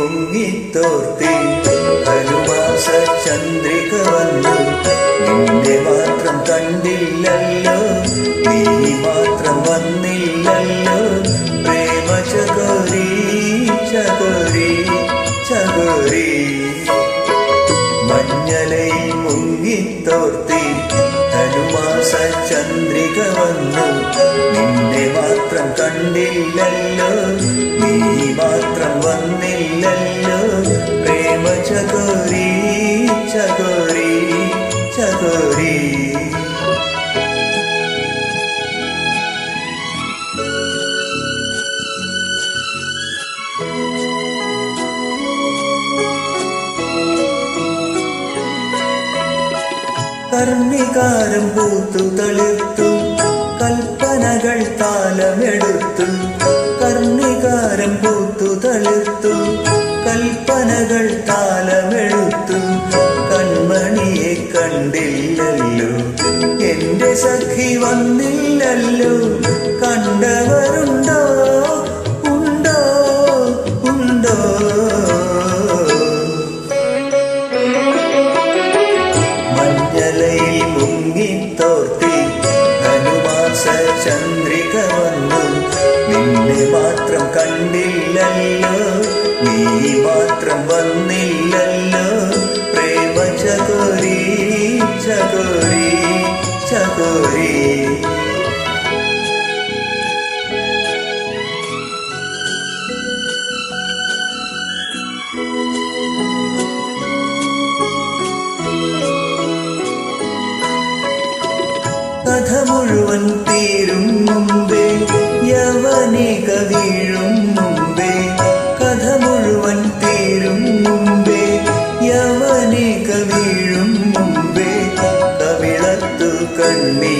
മുങ്ങിത്തോർത്തി അനുവാസ ചന്ദ്രിക വന്നു. നിന്നെ മാത്രം കണ്ടില്ലല്ലോ. നീ മാത്രം വന്നില്ലല്ലോ. പ്രേമ ചകോരി ചകോരി. ചകോരി മഞ്ഞലൈ മുങ്ങിത്തോർത്തി ധനുമാസ ചന്ദ്രിക വന്നു. നിന്നെ മാത്രം കണ്ടില്ലല്ലോ. നീ മാത്രം വന്നില്ലല്ലോ. പ്രേമ ചകോരി ചകോരി ചകോരി. കർണികാരം പൂത്തു തളിർത്തു. കൽപ്പനകൾ താലമെടുത്തു കൺമണിയെ കണ്ടില്ലല്ലോ. എന്റെ സഖി വന്നില്ലല്ലോ. കണ്ടവരുണ്ടോ? ഉണ്ടോ? ഉണ്ടോ? മഞ്ഞലയിൽ മുങ്ങിത്തോർത്തി ധനുമാസ ചന്ദ്രിക വന്നു. നിന്നെ മാത്രം കണ്ടില്ലല്ലോ. നീ മാത്രം വന്നില്ലല്ലോ. പ്രേമ ചകോരി ചകോരി ചകോരി. കഥ മുഴുവൻ തീരും മുമ്പേ യവനിക വീഴും മുമ്പേ. me.